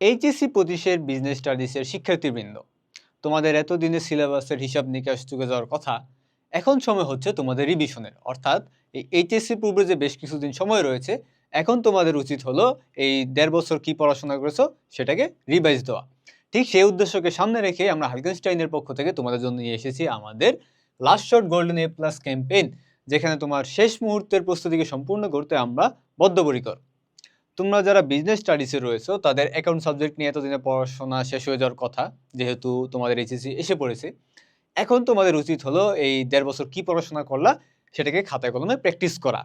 HSC পঁচিশের business স্টাডিজের শিক্ষার্থীবৃন্দ, তোমাদের এতদিনের সিলেবাসের হিসাব নিকাশ চুকে যাওয়ার কথা, এখন সময় হচ্ছে তোমাদের রিভিশনের অর্থাৎ এই এইচএসসি পূর্বে যে বেশ কিছুদিন সময় রয়েছে, এখন তোমাদের উচিত হলো এই দেড় বছর কি পড়াশোনা করেছ সেটাকে রিভাইজ দেওয়া। ঠিক সেই উদ্দেশ্যকে সামনে রেখে আমরা হালকেনস্টাইনের পক্ষ থেকে তোমাদের জন্য নিয়ে এসেছি আমাদের last shot golden A plus campaign যেখানে তোমার শেষ মুহূর্তের প্রস্তুতিকে সম্পূর্ণ করতে আমরা বদ্ধপরিকর। তোমরা যারা বিজনেস স্টাডিজে রয়েছো, তাদের অ্যাকাউন্ট সাবজেক্ট নিয়ে এতদিনে পড়াশোনা শেষ হয়ে যাওয়ার কথা, যেহেতু তোমাদের এইচএসসি এসে পড়েছে। এখন তোমাদের উচিত হলো এই দেড় বছর কি পড়াশোনা করলা, সেটাকে খাতায় কলমে প্র্যাকটিস করা।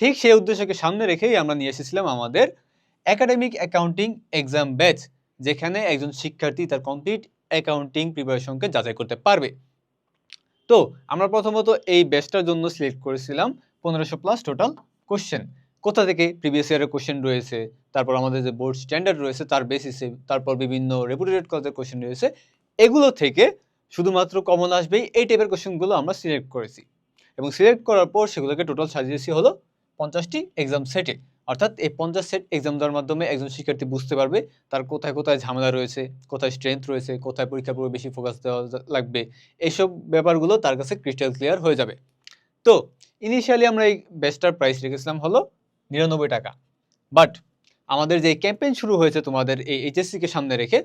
ঠিক সেই উদ্দেশ্যকে সামনে রেখেই আমরা নিয়ে এসেছিলাম আমাদের একাডেমিক অ্যাকাউন্টিং এক্সাম ব্যাচ যেখানে একজন শিক্ষার্থী তার কমপ্লিট অ্যাকাউন্টিং প্রিপারেশনকে যাচাই করতে পারবে। তো, আমরা প্রথমত এই ব্যাচটার জন্য সিলেক্ট করেছিলাম পনেরোশো প্লাস টোটাল কোশ্চেন কোথা থেকে প্রিভিয়াস ইয়ারের কোশ্চেন রয়েছে, তারপর আমাদের যে বোর্ড স্ট্যান্ডার্ড রয়েছে, তার বেসিসে তারপর বিভিন্ন রেপুটেড কলেজের কোশ্চেন রয়েছে, এগুলো থেকে শুধুমাত্র কমন আসবেই, এই টাইপের কোশ্চেনগুলো আমরা সিলেক্ট করেছি। এবং সিলেক্ট করার পর সেগুলোকে টোটাল সাজিয়েছি হলো পঞ্চাশটি এক্সাম সেটে অর্থাৎ এই পঞ্চাশ সেট এক্সাম দেওয়ার মাধ্যমে একজন শিক্ষার্থী বুঝতে পারবে তার কোথায় কোথায় ঝামেলা রয়েছে, কোথায় স্ট্রেংথ রয়েছে, কোথায় পরীক্ষার পূর্বে বেশি ফোকাস দেওয়া লাগবে, এইসব ব্যাপারগুলো তার কাছে ক্রিস্টাল ক্লিয়ার হয়ে যাবে। তো ইনিশিয়ালি আমরা এই বেস্টার প্রাইস রেখেছিলাম হলো নিরানব্বই টাকা। বাট আমাদের যে ক্যাম্পেইন শুরু হয়েছে তোমাদের এই এইচএসসিকে সামনে রেখে,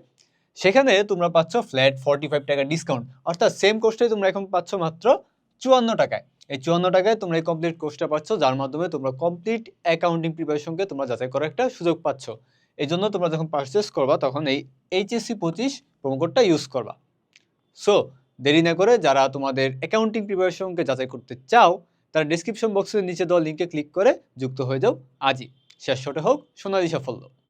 সেখানে তোমরা পাচ্ছ ফ্ল্যাট ফর্টি ফাইভ টাকা ডিসকাউন্ট অর্থাৎ সেম কোর্সটাই তোমরা এখন পাচ্ছ মাত্র চুয়ান্ন টাকায়। এই চুয়ান্ন টাকায় তোমরা এই কমপ্লিট কোর্সটা পাচ্ছ, যার মাধ্যমে তোমরা কমপ্লিট অ্যাকাউন্টিং প্রিপারেশনকে তোমরা যাচাই করার একটা সুযোগ পাচ্ছ। এই জন্য তোমরা যখন পারচেস করবা, তখন এই এইচএসসি পঁচিশ প্রোমোকোডটা ইউজ করবা। সো দেরি না করে যারা তোমাদের অ্যাকাউন্টিং প্রিপারেশনকে যাচাই করতে চাও তারা ডিসক্রিপশন বক্সের নিচে দেওয়া লিঙ্কে ক্লিক করে যুক্ত হয়ে যাও। আজই। শেষ শটে হোক, সোনালি সাফল্য।